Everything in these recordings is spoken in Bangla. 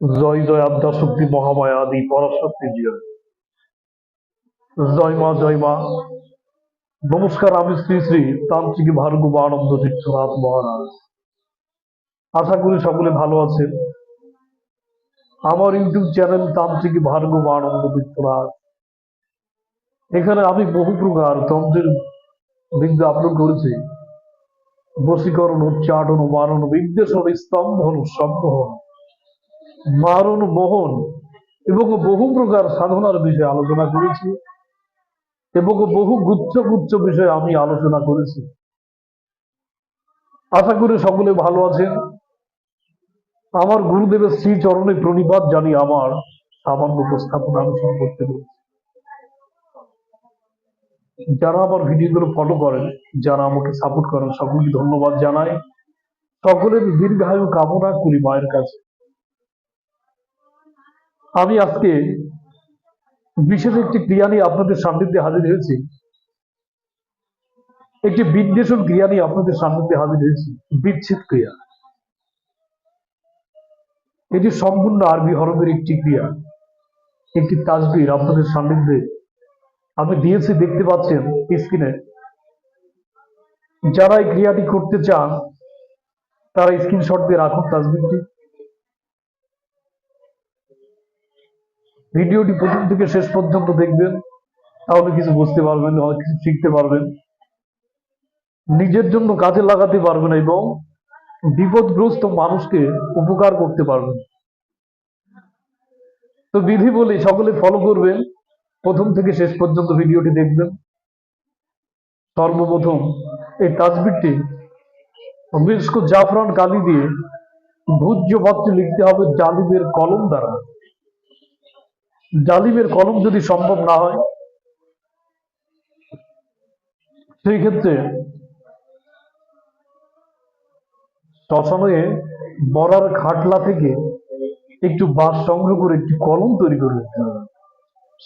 জয় জয় আদ্যা শক্তি, মহামায়া আদি, পরাশক্তি জয়। জয় মা জয় মা। নমস্কার, আমি শ্রী শ্রী তান্ত্রিক ভার্গব আনন্দ তীর্থনাথ মহারাজ। আশা করি সকলে ভালো আছেন। আমার ইউটিউব চ্যানেল তান্ত্রিক ভার্গব আনন্দ তীর্থনাথ। এখানে আমি বহু প্রকার তন্ত্রের বিদ্যা আপলোড করেছি। বশীকরণ উচ্চাটন মারণ বিদ্বেষণ, স্তম্ভন, সম্মোহন, মারণ, মোহন এবং বহু প্রকার সাধনার বিষয়ে আলোচনা করেছি এবং বহু গুচ্ছ গুচ্ছ বিষয়ে আমি আলোচনা করেছি। আশা করি সকলে ভালো আছেন। আমার গুরুদেবের শ্রী চরণে প্রণিপাত জানি আমার সামান্য উপস্থাপনা আলোচনা করতে পেরেছি যারা আমার ভিডিওগুলো ফলো করেন, যারা আমাকে সাপোর্ট করেন সকলকে ধন্যবাদ জানাই। সকলের দীর্ঘায়ু কামনা করি মায়ের কাছে। আমি আজকে বিশেষ একটি ক্রিয়া নিয়ে আপনাদের সান্নিধ্যে হাজির হয়েছি। একটি বিদ্বেষণ ক্রিয়া নিয়ে আপনাদের সান্নিধ্যে হাজির হয়েছি। বিচ্ছেদ ক্রিয়া। এটি সম্পূর্ণ আরবি হরফের একটি ক্রিয়া। একটি তাজবির আপনাদের সান্নিধ্যে আমি দিয়েছি, দেখতে পাচ্ছেন স্ক্রিনে যারা এই ক্রিয়াটি করতে চান, তারা স্ক্রিনশট দিয়ে রাখুন তাজবিরটি ভিডিওটি প্রথম থেকে শেষ পর্যন্ত দেখবেন, তাহলে কিছু বুঝতে পারবেন, অনেক কিছু শিখতে পারবেন। নিজের জন্য কাজে লাগাতে পারবেন এবং বিপদগ্রস্ত মানুষকে উপকার করতে পারবেন। তো বিধি বলি, সকলে ফলো করবেন। প্রথম থেকে শেষ পর্যন্ত ভিডিওটি দেখবেন। সর্বপ্রথম এই তাজবিরটি মিষ্ক জাফরান কালি দিয়ে ভূজ্য পত্রে লিখতে হবে জালিবের কলম দ্বারা। জালিবের কলম যদি সম্ভব না হয় সেই ক্ষেত্রে শ্মশানে বড়ার খাটলা থেকে একটু বাঁশ সংগ্রহ করে একটি কলম তৈরি করে দিতে হবে।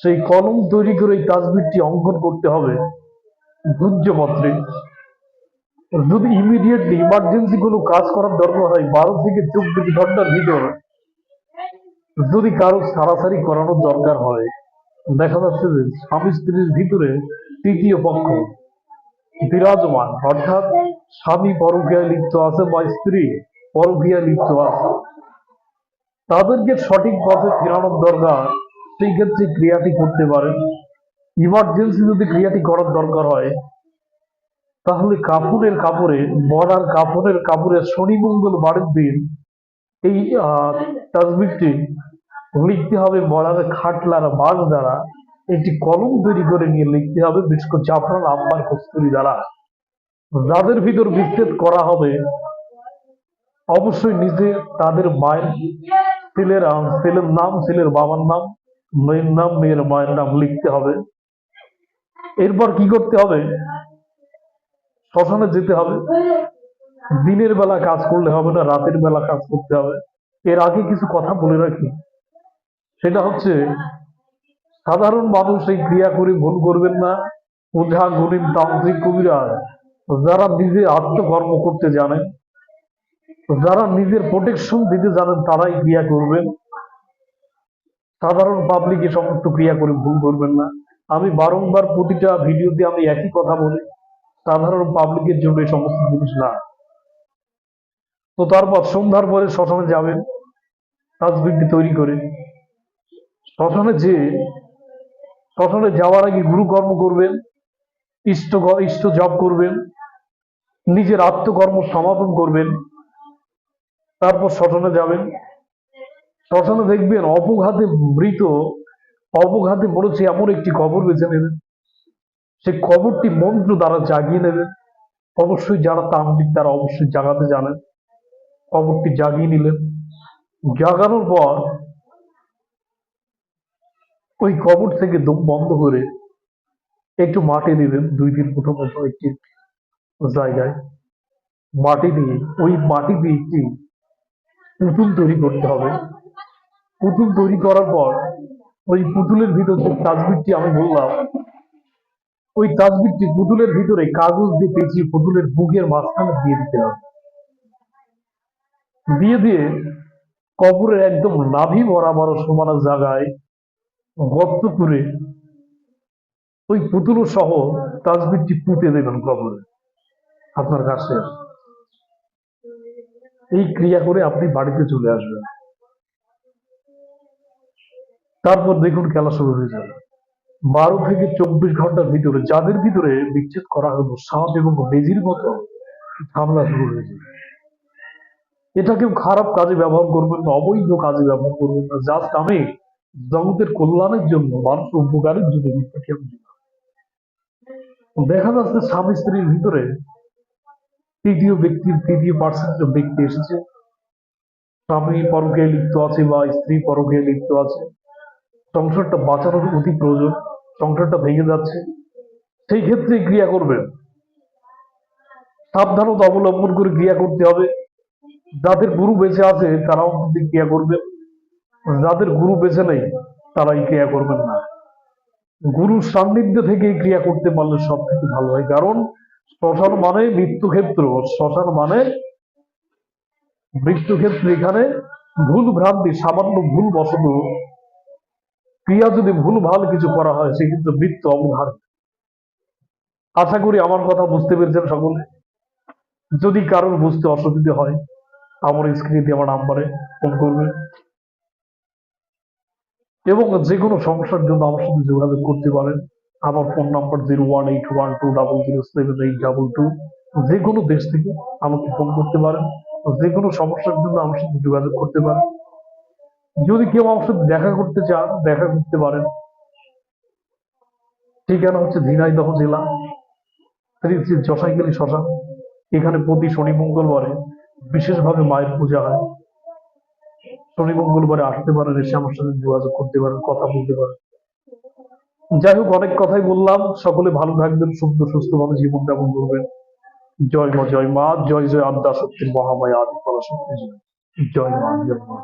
সেই কলম তৈরি করে এই তাজবিরটি অঙ্কন করতে হবে ভূজ্যপত্রে যদি ইমিডিয়েটলি ইমার্জেন্সি কোনো কাজ করার দরকার হয়, বারো থেকে চব্বিশ ঘণ্টার ভিতর যদি কারও সারাসারি করানোর দরকার হয়, দেখা যাচ্ছে যে স্বামী স্ত্রীর ভিতরে তৃতীয় পক্ষ বিরাজমান, অর্থাৎ স্বামী পরকীয়ায় লিপ্ত আছে বা স্ত্রী পরকীয়ায় লিপ্ত আছে। তাদেরকে সঠিক পথে ফেরানোর দরকার সেই ক্ষেত্রে ক্রিয়াটি করতে পারেন। ইমার্জেন্সি যদি ক্রিয়াটি করার দরকার হয়, তাহলে কাপড়ের কাপড়ে মরার কাপড়ের কাপড়ে শনি মঙ্গল বারের দিন এই তাজবিরটি লিখতে হবে মরার খাটলার বাঁশ দ্বারা। একটি কলম তৈরি করে নিয়ে লিখতে হবে বিস্কো জাফরান আম্বার কস্তুরি দ্বারা। যাদের ভিতর বিচ্ছেদ করা হবে, অবশ্যই নিজে তাদের মায়ের ছেলের ছেলের নাম, ছেলের বাবার নাম মেয়ের নাম, মেয়ের মায়ের নাম লিখতে হবে। এরপর কি করতে হবে? শ্মশানে যেতে হবে। দিনের বেলা কাজ করলে হবে না, রাতের বেলা কাজ করতে হবে। এর আগে কিছু কথা বলে রাখি। সেটা হচ্ছে, সাধারণ মানুষ এই ক্রিয়া করে ভুল করবেন না। ওঝা গরিব তান্ত্রিক কবিরা, যারা নিজে আত্মকর্ম করতে জানেন, যারা নিজের প্রোটেকশন দিতে জানেন, তারাই ক্রিয়া করবেন। সাধারণ পাবলিক এ সমস্ত ক্রিয়া করে ভুল করবেন না। আমি বারংবার প্রতিটা ভিডিওতে আমি একই কথা বলি, সাধারণ পাবলিকের জন্য এই সমস্ত জিনিস না। তো তারপর সন্ধ্যার পরে শ্মশানে যাবেন তাজবিরটি তৈরি করে। শ্মশানে যে, শ্মশানে যাওয়ার আগে গুরুকর্ম করবেন, ইষ্ট ইষ্ট জপ করবেন, নিজের আত্মকর্ম সমাপন করবেন, তারপর শ্মশানে যাবেন। শ্মশানে দেখবেন অপঘাতে মৃত, অপঘাতে মরেছে এমন একটি কবর বেছে নেবেন। সেই কবরটি মন্ত্র দ্বারা জাগিয়ে নেবেন। অবশ্যই যারা তান্ত্রিক তারা অবশ্যই জাগাতে জানেন। কবরটি জাগিয়ে নিলেন। জাগানোর পর ওই কবর থেকে দম বন্ধ করে একটু মাটি দিবেন দুই দিন প্রথম প্রথম একটি জায়গায় মাটি দিয়ে, ওই মাটি দিয়ে একটি পুতুল তৈরি করতে হবে। পুতুল তৈরি করার পর ওই পুতুলের ভিতর যে তাজবিরটি আমি বললাম, ওই তাজবিরটি পুতুলের ভিতরে কাগজ দিয়ে পেঁচিয়ে পুতুলের বুকের মাঝখানে দিয়ে দিতে হবে। দিয়ে দিয়ে কবরের একদম নাভি বরাবর সমান জায়গায় গর্ত করে ওই পুতুল সহ তাজবিরটি পুঁতে দেবেন কবরে আপনার কাছে। এই ক্রিয়া করে আপনি বাড়িতে চলে আসবেন। তারপর দেখুন খেলা শুরু হয়ে যাবে। বারো থেকে চব্বিশ ঘণ্টার ভিতরে যাদের ভিতরে বিচ্ছেদ করা হলো, সাপ এবং বেজির মতো ঝামেলা শুরু হয়ে যাবে। এটা কেউ খারাপ কাজে ব্যবহার করবেন না, অবৈধ কাজে ব্যবহার করবেন না। জাস্ট আমি জগতের কল্যাণের জন্য মানুষের উপকারের জন্য দেখা যাচ্ছে স্বামী স্ত্রীর ভিতরে তৃতীয় ব্যক্তির তৃতীয় পার্সেন্ট ব্যক্তি এসেছে। স্বামী পরকে লিপ্ত আছে বা স্ত্রী পরকে লিপ্ত আছে। সংসারটা বাঁচানোর অতি প্রয়োজন, সংসারটা ভেঙে যাচ্ছে। সেই ক্ষেত্রে ক্রিয়া করবেন। সাবধানতা অবলম্বন করে ক্রিয়া করতে হবে। যাদের গুরু বেঁচে আছে, তারাও যদি ক্রিয়া করবে যাদের গুরু বেঁচে নেই তারা এই ক্রিয়া করবেন না। গুরুর সান্নিধ্য থেকে ক্রিয়া করতে পারলে সব থেকে ভালো হয়। কারণ, শ্মশান মানে মৃত্যু ক্ষেত্র শ্মশান মানে মৃত্যু ক্ষেত্র এখানে ভুল ভ্রান্তি, সামান্য ভুল বশত ক্রিয়া যদি ভুল, ভালো কিছু করা হয় সেক্ষেত্রে মৃত্যু অবধার। আশা করি আমার কথা বুঝতে পেরেছেন সকলে। যদি কারোর বুঝতে অসুবিধা হয়, আমার স্ক্রিনে আমার নাম্বারে ফোন করবেন। এবং যে কোনো সমস্যার জন্য আমার সাথে যোগাযোগ করতে পারেন। আমার phone number zero one eight one two double zero seven eight double two. যে কোনো দেশ থেকে আমাকে ফোন করতে পারেন। যে কোনো সমস্যার জন্য আমার সাথে যোগাযোগ করতে পারেন। যদি কেউ আমার সাথে দেখা করতে চান, দেখা করতে পারেন। ঠিকানা হচ্ছে ঝিনাইদহ জেলা, শ্রী শ্মশান। এখানে প্রতি শনি মঙ্গলবারে বিশেষভাবে মায়ের পূজা হয়। শনি মঙ্গলবারে আসতে পারেন, এসে আমার সাথে যোগাযোগ করতে পারেন, কথা বলতে পারেন। যাই হোক, অনেক কথাই বললাম। সকলে ভালো থাকবেন সুন্দর সুস্থভাবে জীবন যাপন করবেন। জয় মা জয় মা, জয় জয় আদ্যা শক্তির মহামায়া, আদি পরাশক্তি জয় জয় মা জয় মা।